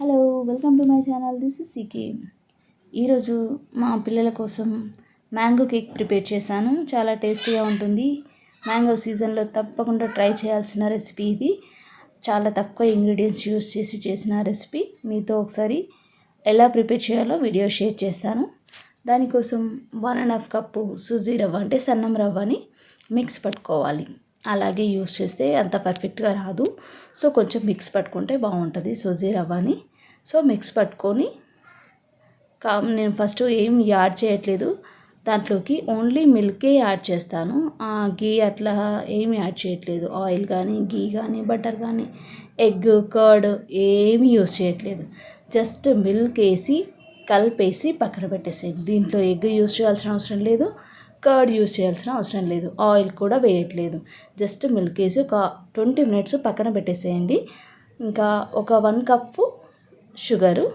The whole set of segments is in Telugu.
Hello welcome to my channel this is CK ఈరోజు మా పిల్లల కోసం మ్యాంగో కేక్ ప్రిపేర్ చేశాను. చాలా టేస్టీగా ఉంటుంది. మ్యాంగో సీజన్లో తప్పకుండా ట్రై చేయాల్సిన రెసిపీ ఇది. చాలా తక్కువ ఇంగ్రీడియంట్స్ యూస్ చేసి చేసిన రెసిపీ. మీతో ఒకసారి ఎలా ప్రిపేర్ చేయాలో వీడియో షేర్ చేస్తాను. దానికోసం one and half cup Suji రవ్వ అంటే సన్నం రవ్వని మిక్స్ పట్టుకోవాలి. అలాగే యూస్ చేస్తే అంత పర్ఫెక్ట్గా రాదు. సో కొంచెం మిక్స్ పట్టుకుంటే బాగుంటుంది. సుజీ రవ్వని. సో మిక్స్ పట్టుకొని కా నేను ఫస్ట్ ఏం యాడ్ చేయట్లేదు. దాంట్లోకి ఓన్లీ మిల్కే యాడ్ చేస్తాను. గీ అట్లా ఏమి యాడ్ చేయట్లేదు. ఆయిల్ కానీ గీ కానీ బటర్ కానీ ఎగ్ కర్డ్ ఏమి యూస్ చేయట్లేదు. జస్ట్ మిల్క్ వేసి కలిపేసి పక్కన పెట్టేసేయండి. దీంట్లో ఎగ్ యూస్ చేయాల్సిన అవసరం లేదు. కర్డ్ యూస్ చేయాల్సిన అవసరం లేదు. ఆయిల్ కూడా వేయట్లేదు. జస్ట్ మిల్క్ వేసి ఒక ట్వంటీ మినిట్స్ పక్కన పెట్టేసేయండి. ఇంకా ఒక one cup sugar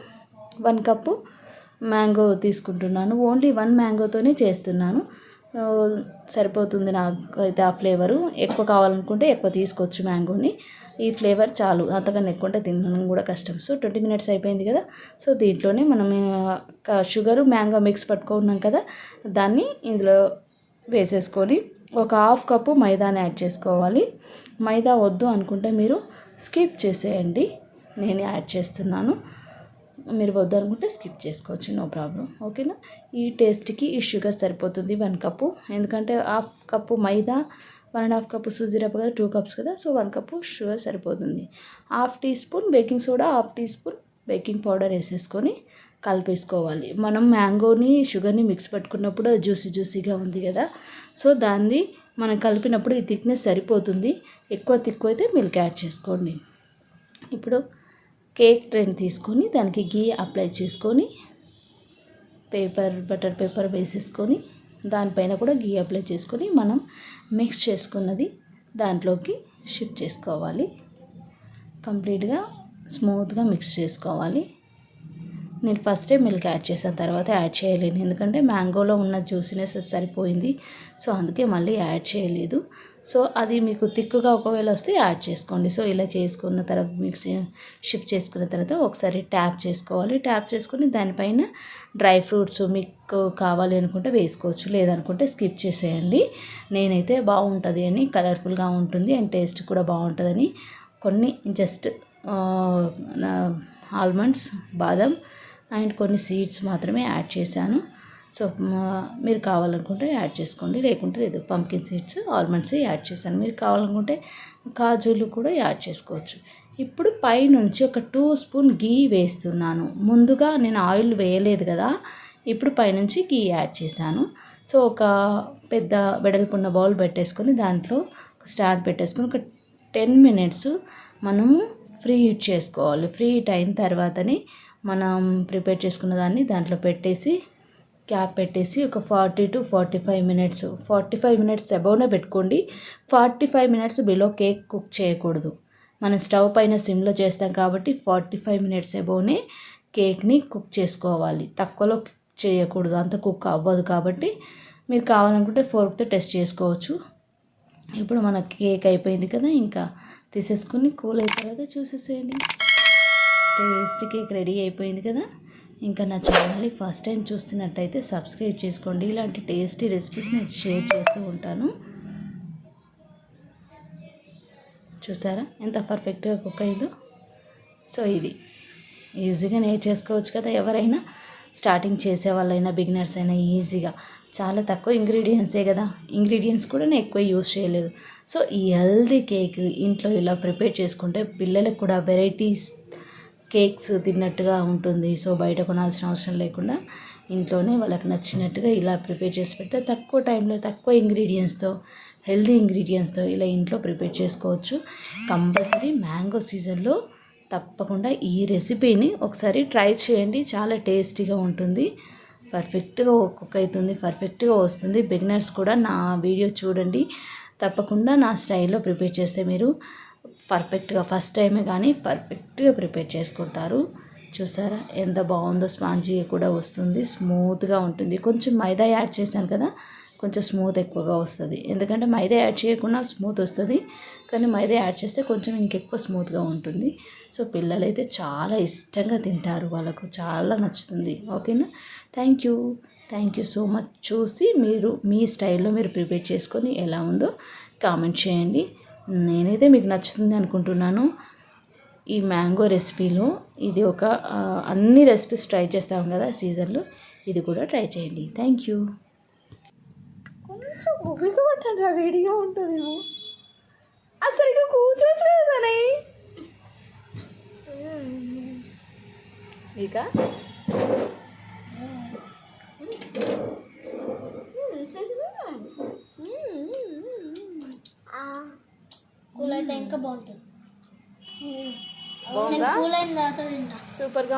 one cup mango తీసుకుంటున్నాను. ఓన్లీ వన్ మ్యాంగోతోనే చేస్తున్నాను. సరిపోతుంది నాకు అయితే ఆ ఫ్లేవరు. ఎక్కువ కావాలనుకుంటే ఎక్కువ తీసుకోవచ్చు మ్యాంగోని. ఈ ఫ్లేవర్ చాలు. అంతకన్నా ఎక్కువ ఉంటే తినడం కూడా కష్టం. సో ట్వంటీ మినిట్స్ అయిపోయింది కదా. సో దీంట్లోనే మనం షుగరు మ్యాంగో మిక్స్ పట్టుకున్నాం కదా. దాన్ని ఇందులో వేసేసుకొని ఒక హాఫ్ కప్పు మైదాని యాడ్ చేసుకోవాలి. మైదా వద్దు అనుకుంటే మీరు స్కిప్ చేసేయండి. నేను యాడ్ చేస్తున్నాను. మీరు వద్దనుకుంటే స్కిప్ చేసుకోవచ్చు నో ప్రాబ్లం. ఓకేనా? ఈ టేస్ట్కి ఈ షుగర్ సరిపోతుంది వన్ కప్పు. ఎందుకంటే half cup maida one and half cup suji రవ్వ కదా టూ కప్స్ కదా సో వన్ కప్పు షుగర్ సరిపోతుంది. Half teaspoon baking soda half teaspoon baking powder వేసేసుకొని కలిపేసుకోవాలి. మనం మ్యాంగోని షుగర్ని మిక్స్ పట్టుకున్నప్పుడు జ్యూసీ జ్యూసీగా ఉంది కదా సో దాన్ని మనం కలిపినప్పుడు ఈ థిక్నెస్ సరిపోతుంది. ఎక్కువ తిక్కువ అయితే మిల్క్ యాడ్ చేసుకోండి. ఇప్పుడు కేక్ ట్రైన్ తీసుకొని దానికి గీ అప్లై చేసుకొని పేపర్ బటర్ పేపర్ వేసేసుకొని దానిపైన కూడా గీ అప్లై చేసుకొని మనం మిక్స్ చేసుకున్నది దాంట్లోకి షిఫ్ట్ చేసుకోవాలి. కంప్లీట్గా స్మూత్గా మిక్స్ చేసుకోవాలి. నేను ఫస్టే మిల్క్ యాడ్ చేసిన తర్వాత యాడ్ చేయలేను. ఎందుకంటే మ్యాంగోలో ఉన్న జ్యూసినెస్ సరిపోయింది. సో అందుకే మళ్ళీ యాడ్ చేయలేదు. సో అది మీకు తిక్కుగా ఒకవేళ వస్తే యాడ్ చేసుకోండి. సో ఇలా చేసుకున్న తర్వాత మిక్సీ షిఫ్ట్ చేసుకున్న తర్వాత ఒకసారి ట్యాప్ చేసుకోవాలి. ట్యాప్ చేసుకుని దానిపైన డ్రై ఫ్రూట్స్ మీకు కావాలి అనుకుంటే వేసుకోవచ్చు. లేదనుకుంటే స్కిప్ చేసేయండి. నేనైతే బాగుంటుంది అని కలర్ఫుల్గా ఉంటుంది అండ్ టేస్ట్ కూడా బాగుంటుందని కొన్ని జస్ట్ ఆల్మండ్స్ బాదం అండ్ కొన్ని సీడ్స్ మాత్రమే యాడ్ చేశాను. సో మీరు కావాలనుకుంటే యాడ్ చేసుకోండి. లేకుంటే లేదు పంకిన్ సీడ్స్ ఆల్మండ్స్ యాడ్ చేశాను. మీరు కావాలనుకుంటే కాజులు కూడా యాడ్ చేసుకోవచ్చు. ఇప్పుడు పైనుంచి ఒక టూ స్పూన్ గీ వేస్తున్నాను. ముందుగా నేను ఆయిల్ వేయలేదు కదా ఇప్పుడు పైనుంచి గీ యాడ్ చేశాను. సో ఒక పెద్ద వెడల్పున్న బౌల్ పెట్టేసుకొని దాంట్లో ఒక స్టాండ్ పెట్టేసుకొని ఒక టెన్ మినిట్స్ మనము ఫ్రీ హీట్ చేసుకోవాలి. ఫ్రీ హీట్ అయిన తర్వాతనే మనం ప్రిపేర్ చేసుకున్న దాన్ని దాంట్లో పెట్టేసి క్యాప్ పెట్టేసి ఒక forty to forty five minutes forty five minutes అబౌవ్నే పెట్టుకోండి. Forty five minutes below cake cook చేయకూడదు. మనం స్టవ్ పైన సిమ్లో చేస్తాం కాబట్టి ఫార్టీ ఫైవ్ మినిట్స్ అబౌవ్నే కేక్ని కుక్ చేసుకోవాలి. తక్కువలో చేయకూడదు. అంత కుక్ అవ్వదు కాబట్టి మీరు కావాలనుకుంటే ఫోర్క్తో టెస్ట్ చేసుకోవచ్చు. ఇప్పుడు మన కేక్ అయిపోయింది కదా ఇంకా తీసేసుకుని కూల్ అయిన తర్వాత చూసేసేయండి. టేస్ట్ కేక్ రెడీ అయిపోయింది కదా. ఇంకా నా ఛానల్ని ఫస్ట్ టైం చూస్తున్నట్టయితే సబ్స్క్రైబ్ చేసుకోండి. ఇలాంటి టేస్టీ రెసిపీస్ నేను షేర్ చేస్తూ ఉంటాను. చూసారా? ఎంత పర్ఫెక్ట్గా కుక్ అయిందో. సో ఇది. ఈజీగా నేర్చేసుకోవచ్చు కదా ఎవరైనా. స్టార్టింగ్ చేసే వాళ్ళైనా బిగినర్స్ అయినా ఈజీగా. చాలా తక్కువ ఇంగ్రీడియంట్సే కదా. ఇంగ్రీడియంట్స్ కూడా నేను ఎక్కువ యూస్ చేయలేదు. సో ఈ హెల్దీ కేక్ ఇంట్లో ఇలా ప్రిపేర్ చేసుకుంటే పిల్లలకు కూడా వెరైటీస్ కేక్స్ తిన్నట్టుగా ఉంటుంది. సో బయట కొనాల్సిన అవసరం లేకుండా ఇంట్లోనే వాళ్ళకి నచ్చినట్టుగా ఇలా ప్రిపేర్ చేసి పెడితే తక్కువ టైంలో తక్కువ ఇంగ్రీడియంట్స్తో హెల్దీ ఇంగ్రీడియంట్స్తో ఇలా ఇంట్లో ప్రిపేర్ చేసుకోవచ్చు. కంపల్సరీ మ్యాంగో సీజన్లో తప్పకుండా ఈ రెసిపీని ఒకసారి ట్రై చేయండి. చాలా టేస్టీగా ఉంటుంది. పర్ఫెక్ట్గా కుక్ అవుతుంది పర్ఫెక్ట్గా వస్తుంది. బిగినర్స్ కూడా నా వీడియో చూడండి. తప్పకుండా నా స్టైల్లో ప్రిపేర్ చేస్తే మీరు పర్ఫెక్ట్గా ఫస్ట్ టైమే కానీ పర్ఫెక్ట్గా ప్రిపేర్ చేసుకుంటారు. చూసారా? ఎంత బాగుందో స్పాంజీ కూడా వస్తుంది. స్మూత్గా ఉంటుంది. కొంచెం మైదా యాడ్ చేశాను కదా? కొంచెం స్మూత్ ఎక్కువగా వస్తుంది. ఎందుకంటే మైదా యాడ్ చేయకుండా స్మూత్ వస్తుంది. కానీ మైదా యాడ్ చేస్తే కొంచెం ఇంకెక్కువ స్మూత్గా ఉంటుంది. సో పిల్లలైతే చాలా ఇష్టంగా తింటారు. వాళ్ళకు చాలా నచ్చుతుంది. ఓకేనా? Thank you. Thank you so much. చూసి మీరు మీ స్టైల్లో మీరు ప్రిపేర్ చేసుకొని ఎలా ఉందో కామెంట్ చేయండి. నేనైతే మీకు నచ్చుతుంది అనుకుంటున్నాను ఈ మ్యాంగో రెసిపీలో. ఇది ఒక అన్ని రెసిపీస్ ట్రై చేస్తాం కదా సీజన్లో. ఇది కూడా ట్రై చేయండి. థ్యాంక్ యూ కొంచెం వేడిగా ఉంటుందేమో అసలు ఇక కూర్చోవచ్చు కదా ఇక కూల్ అయితే ఇంకా బాగుంటుంది. బాగుందా? కూల్ అయిన తర్వాత తింటా.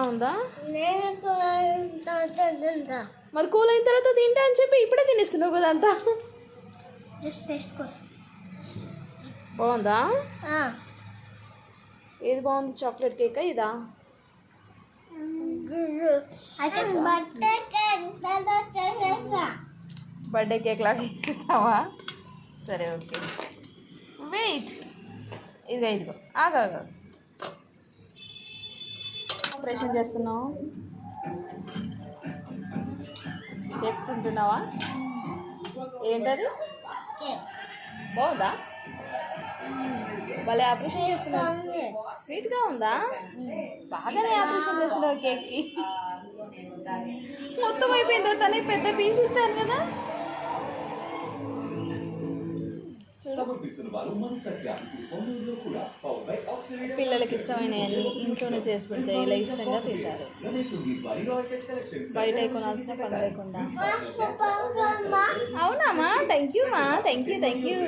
ఉందా? నేను కూల్ అయిన తర్వాత తింటా. మరి కూల్ అయిన తర్వాత తింటా అని చెప్పి ఇప్పుడే తినేస్తున్నావు కదా అంతా? జస్ట్ టేస్ట్ కోసం. బాగుందా? ఏది బాగుంది? చాక్లెట్ కేక్ ఇదా? బర్త్డే కేక్ లాగా ఇచ్చేస్తావా సరే ఓకే. వెయిట్. ఇదిగో ఇదిగో ఆగా ఆగా. ఆపరేషన్ చేస్తున్నావు? కేక్ తింటున్నావా? ఏంటది? బాగుందా? భలే ఆపరేషన్ చేస్తున్నావు. స్వీట్గా ఉందా? బాగానే ఆపరేషన్ చేస్తున్నావు కేక్కి. మొత్తం అయిపోయిందా తనే పెద్ద పీస్ ఇచ్చాను కదా. పిల్లలకి ఇష్టమైనవన్నీ ఇంట్లోనే చేసి పెడితే ఇలా ఇష్టంగా తింటారు. బయట కొనాల్సిన పని లేకుండా. అవునామా థ్యాంక్ యూ మా? Thank you thank you